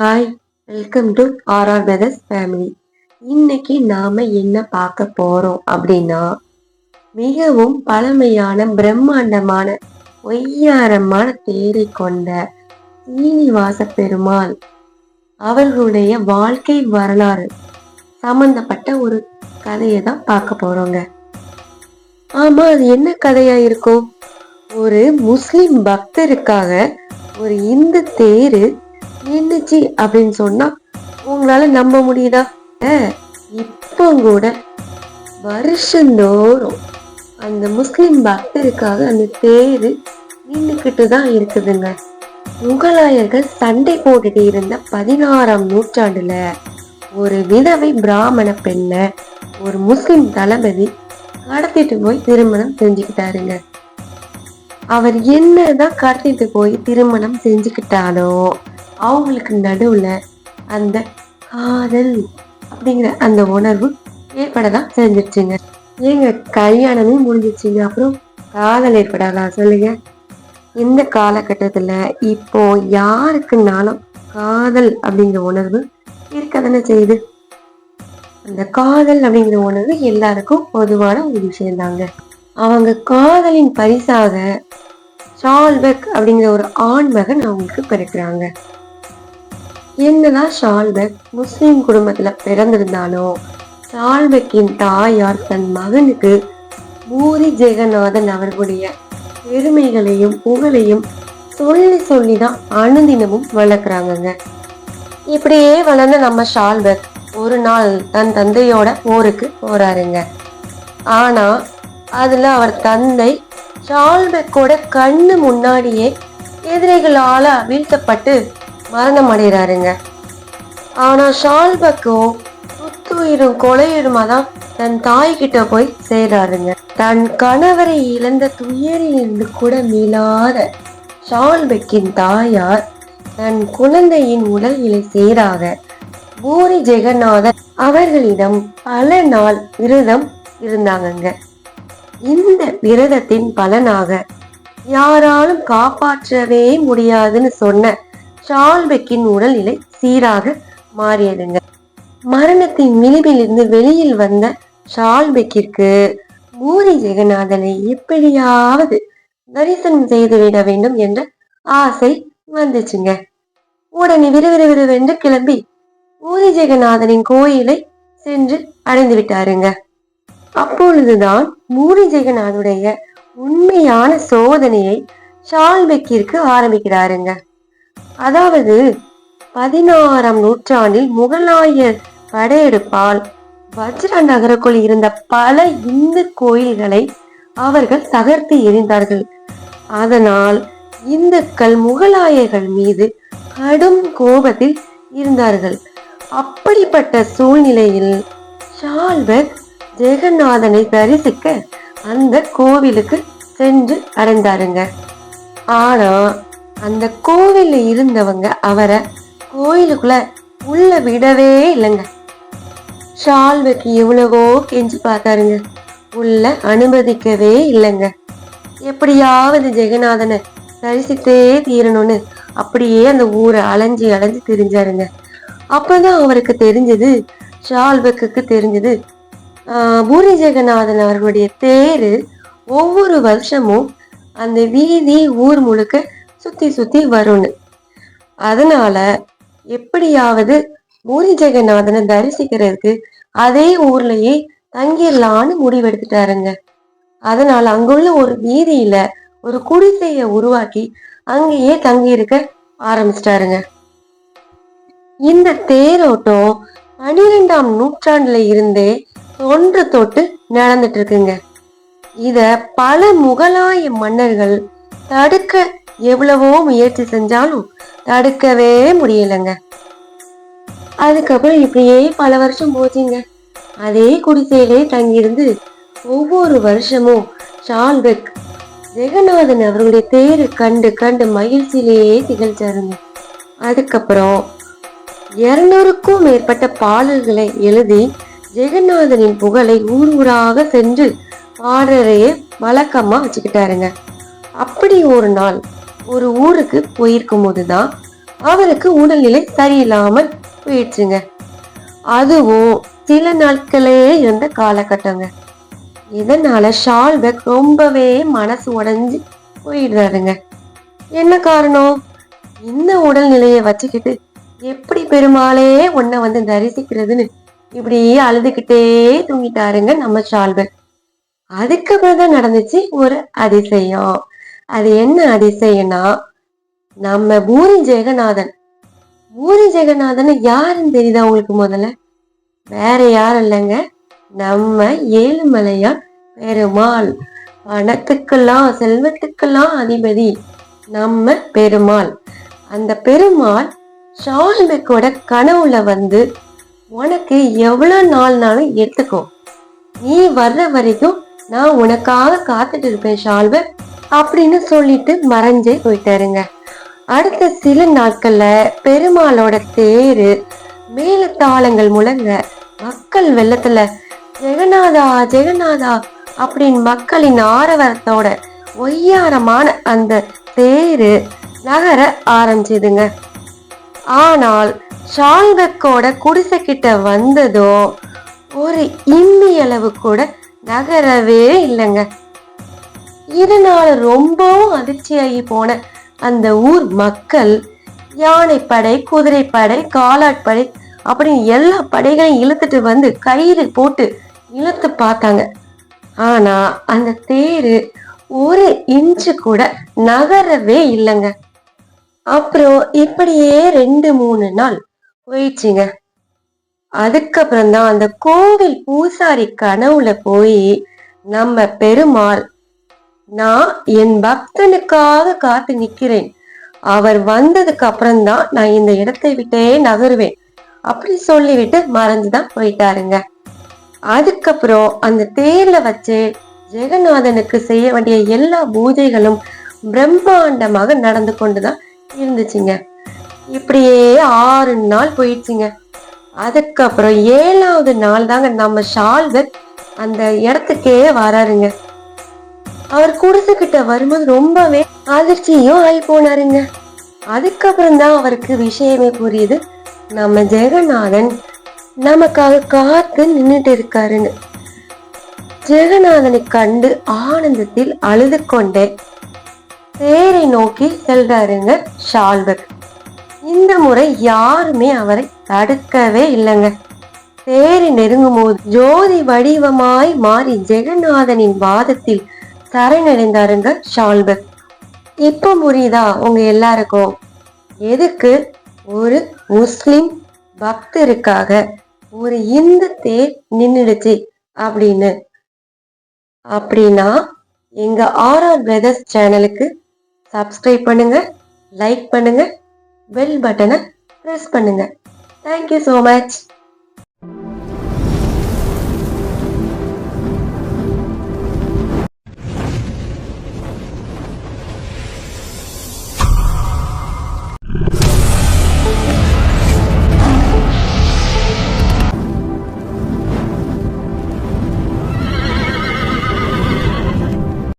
Hi welcome to R R brothers family இன்னைக்கு நாம என்ன பார்க்க போறோம் அப்படின்னா மிகவும் பழமையான பிரம்மாண்டமான ஒய்யாரமான தேரை கொண்ட சீனிவாச பெருமாள் அவர்களுடைய வாழ்க்கை வரலாறு சம்பந்தப்பட்ட ஒரு கதையை தான் பார்க்க போறோங்க. ஆமா அது என்ன கதையா இருக்கும்? ஒரு முஸ்லிம் பக்தருக்காக ஒரு இந்து தேரு என்னச்சி அப்படின்னு சொன்னா உங்களால நம்ப முடியுதா? இப்போ கூட வருஷந்தோறும் அந்த முஸ்லிம் பக்தருக்காக அந்த தேரு நின்றுக்கிட்டு தான் இருக்குதுங்க. முகலாயர்கள் சண்டை போட்டுட்டு இருந்த பதினாறாம் நூற்றாண்டுல ஒரு விதவை பிராமண பெண்ணை ஒரு முஸ்லிம் தளபதி கடத்திட்டு போய் திருமணம் செஞ்சுக்கிட்டாருங்க. அவர் என்னதான் கடத்திட்டு போய் திருமணம் செஞ்சுக்கிட்டாலும் அவங்களுக்கு நடுவுல அந்த காதல் அப்படிங்கிற அந்த உணர்வு ஏற்படதான் செஞ்சிருச்சுங்க. ஏங்க கல்யாணமே முடிஞ்சிச்சுங்க அப்புறம் காதல் ஏற்படலாம் சொல்லுங்க. இந்த காலகட்டத்துல இப்போ யாருக்குனாலும் காதல் அப்படிங்கிற உணர்வு இருக்க தானே செய்யுது? அந்த காதல் அப்படிங்கிற உணர்வு எல்லாருக்கும் பொதுவான ஒரு விஷயம்தாங்க அவங்க காதலின் பரிசாக சால்பெக் அப்படிங்கிற ஒரு ஆண் மகன் அவங்களுக்கு பிறக்கிறாங்க. என்னதான் ஷால்பெக் முஸ்லீம் குடும்பத்தில் பிறந்திருந்தாலும் ஷால்பெக்கின் தாயார் தன் மகனுக்கு பூரி ஜெகநாதன் அவர்களுடைய பெருமைகளையும் புகழையும் சொல்லி சொல்லி தான் அனுதினமும் வளர்க்குறாங்கங்க. இப்படியே வளர்ந்த நம்ம ஷால்பெக் ஒரு நாள் தன் தந்தையோட போருக்கு போறாருங்க. ஆனா அதுல அவர் தந்தை ஷால்பெக்கோட கண்ணு முன்னாடியே எதிரிகளால வீழ்த்தப்பட்டு மரணம் அடைகிறாருங்க ஆனா ஷால்பக்கோ புத்துயிரும் கொலையுமா தான் தன் தாய்கிட்ட போய் சேர்றாருங்க. தன் கணவரை இழந்த துயரிலிருந்து கூட மீளாத ஷால்பெக்கின் தாயார் தன் குழந்தையின் உடல் சேராக பூரி ஜெகநாதன் அவர்களிடம் பல நாள் விரதம் இருந்தாங்கங்க. இந்த விரதத்தின் பலனாக யாராலும் காப்பாற்றவே முடியாதுன்னு சொன்ன ஷால்பெக்கின் உடல்நிலை சீராக மாறியதுங்க. மரணத்தின் விளிம்பிலிருந்து வெளியில் வந்த ஷால்பெக்கிற்கு பூரி ஜெகநாதனை எப்படியாவது தரிசனம் செய்துவிட வேண்டும் என்ற ஆசை வந்துச்சுங்க. உடனே விறுவிறுவிறுவென்று கிளம்பி பூரி ஜெகநாதனின் கோயிலை சென்று அடைந்து விட்டாருங்க அப்பொழுதுதான் பூரி ஜெகநாதுடைய உண்மையான சோதனையை ஷால்பெக்கிற்கு ஆரம்பிக்கிறாருங்க. அதாவது பதினாறாம் நூற்றாண்டில் முகலாயர் படையெடுப்பால் வஜ்ர நகருக்குள் இருந்த பல இந்து கோயில்களை அவர்கள் தகர்த்து எறிந்தார்கள். அதனால் இந்துக்கள் முகலாயர்கள் மீது கடும் கோபத்தில் இருந்தார்கள். அப்படிப்பட்ட சூழ்நிலையில் ஷால்பர் ஜெகநாதனை தரிசிக்க அந்த கோவிலுக்கு சென்று அடைந்தாருங்க. ஆனா அந்த கோவிலில் இருந்தவங்க அவரை கோயிலுக்குள்ள உள்ள விடவே இல்லைங்க. ஷால்பெக் எவ்வளவோ கெஞ்சி பார்த்தாருங்க. உள்ள அனுமதிக்கவே இல்லைங்க. எப்படியாவது ஜெகநாதனை தரிசித்தே தீரணும்னு அப்படியே அந்த ஊரை அலைஞ்சு அலைஞ்சு தெரிஞ்சாருங்க. அப்பதான் அவருக்கு தெரிஞ்சது ஷால்பெக்கு தெரிஞ்சது பூரி ஜெகநாதன் அவர்களுடைய தேரு ஒவ்வொரு வருஷமும் அந்த வீதி ஊர் முழுக்க சுத்தி சுத்தி வரும்னு. அதனால எப்படியாவது பூரி ஜெகநாதனை தரிசிக்கிறதுக்கு அதே ஊர்லயே தங்கிடலான்னு முடிவெடுத்துட்டாருங்க. அதனால அங்குள்ள ஒரு வீதியில ஒரு குடிசையை உருவாக்கி அங்கேயே தங்கி இருக்க ஆரம்பிச்சிட்டாருங்க. இந்த தேரோட்டம் பனிரெண்டாம் நூற்றாண்டுல இருந்தே தொன்று தொட்டு நடந்துட்டு இருக்குங்க. இத பல முகலாய மன்னர்கள் தடுக்க எவ்வளவோ முயற்சி செஞ்சாலும் தடுக்கவே முடியலைங்க. அதுக்கப்புறம் இப்படியே பல வருஷம் போச்சுங்க. அதே குடிசையிலே தங்கியிருந்து ஒவ்வொரு வருஷமும் ஷால்பெக் ஜெகநாதன் அவருடைய தேரு கண்டு கண்டு மகிழ்ச்சியிலேயே திகழ்ச்சாருங்க. அதுக்கப்புறம் இருநூறுக்கும் மேற்பட்ட பாடல்களை எழுதி ஜெகநாதனின் புகழை ஊர் ஊராக சென்று பாடுறதையே வழக்கமாக வச்சுக்கிட்டாருங்க. அப்படி ஒரு நாள் ஒரு ஊருக்கு போயிருக்கும் போதுதான் அவருக்கு உடல்நிலை சரியில்லாமல் போயிடுச்சுங்க. அதுவும் சில நாட்களே இருந்த காலகட்டங்க. இதனால ஷால்பெக் ரொம்பவே மனசு உடைஞ்சு போயிடுறாருங்க. என்ன காரணம்? இந்த உடல்நிலையை வச்சுக்கிட்டு எப்படி பெருமாளே உன்னை வந்து தரிசிக்கிறதுன்னு இப்படி அழுதுகிட்டே தூங்கிட்டாருங்க நம்ம ஷால்பெக். அதுக்கப்புறம் தான் நடந்துச்சு ஒரு அதிசயம். அது என்ன அதிசயம்னா நம்ம பூரி ஜெகநாதன். பூரி ஜெகநாதன் யாருன்னு தெரியுதா உங்களுக்கு முதல்ல? வேற யாரும் இல்லைங்க. நம்ம ஏழுமலையான் பெருமாள். பணத்துக்கெல்லாம் செல்வத்துக்கெல்லாம் அதிபதி நம்ம பெருமாள். அந்த பெருமாள் ஷால்பெக்கோட கனவுல வந்து உனக்கு எவ்வளோ நாள்னாலும் எடுத்துக்கோ. நீ வர்ற வரைக்கும் நான் உனக்காக காத்துட்டு இருப்பேன் ஷால்பெக் அப்படின்னு சொல்லிட்டு மறைஞ்சே போயிட்டாருங்க. அடுத்த சில நாட்கள்ல பெருமாளோட தேரு மேல தாளங்கள் முழங்க மக்கள் வெள்ளத்துல ஜெகநாதா ஜெகநாதா அப்படின்னு மக்களின் ஆரவரத்தோட ஒய்யாரமான அந்த தேரு நகர ஆரம்பிச்சதுங்க. ஆனால் ஷால்கக்கோட குடிசை கிட்ட வந்ததும் ஒரு இம்மி அளவு கூட நகரவே இல்லைங்க. இதனால ரொம்பவும் அதிர்ச்சியாகி போன அந்த ஊர் மக்கள் யானைப்படை குதிரைப்படை காலாட்படை அப்படின்னு எல்லா படைகளையும் இழுத்துட்டு வந்து கயிறு போட்டு இழுத்து பார்த்தாங்க. ஆனா அந்த தேரு ஒரு இன்ச்சு கூட நகரவே இல்லைங்க. அப்புறம் இப்படியே ரெண்டு மூணு நாள் போயிடுச்சுங்க. அதுக்கப்புறம் தான் அந்த கோவில் பூசாரி கனவுல போய் நம்ம பெருமாள் நான் என் பக்தனுக்காக காத்து நிக்கிறேன் அவர் வந்ததுக்கு அப்புறம்தான் நான் இந்த இடத்தை விட்டே நகருவேன். அப்படி சொல்லிவிட்டு மறந்துதான் போயிட்டாருங்க. அதுக்கப்புறம் அந்த தேர்ல வச்சு ஜெகநாதனுக்கு செய்ய வேண்டிய எல்லா பூஜைகளும் பிரம்மாண்டமாக நடந்து கொண்டுதான் இருந்துச்சுங்க. இப்படியே ஆறு நாள் போயிடுச்சுங்க. அதுக்கப்புறம் ஏழாவது நாள் தாங்க நம்ம ஷால்வர் அந்த இடத்துக்கே வராருங்க. அவர் குடிசைக்கிட்ட வரும்போது ரொம்பவே அதிர்ச்சியும் ஆகி போனாருங்க. அதுக்கப்புறம் தான் அவருக்கு விஷயமே புரியுது. நம்ம ஜெகநாதன் நமக்காக காத்து நின்றுட்டு இருக்காருன்னு. ஜெகநாதனை கண்டு ஆனந்தத்தில் அழுது கொண்டே தேரை நோக்கி செல்றாருங்க ஷால்பக் இந்த முறை யாருமே அவரை தடுக்கவே இல்லைங்க. தேரை நெருங்கும் போது ஜோதி வடிவமாய் மாறி ஜெகநாதனின் வாதத்தில் சரணடைந்தாருங்க ஷால்பெக் இப்போ புரியுதா உங்க எல்லாருக்கும்? எதுக்கு ஒரு முஸ்லிம் பக்தருக்காக ஒரு இந்து தேர் நின்றுடுச்சு அப்படின்னு? அப்படின்னா எங்க ஆர்ஆர் பிரதர்ஸ் சேனலுக்கு சப்ஸ்கிரைப் பண்ணுங்க லைக் பண்ணுங்க பெல் பட்டனை ப்ரெஸ் பண்ணுங்க. Thank you so much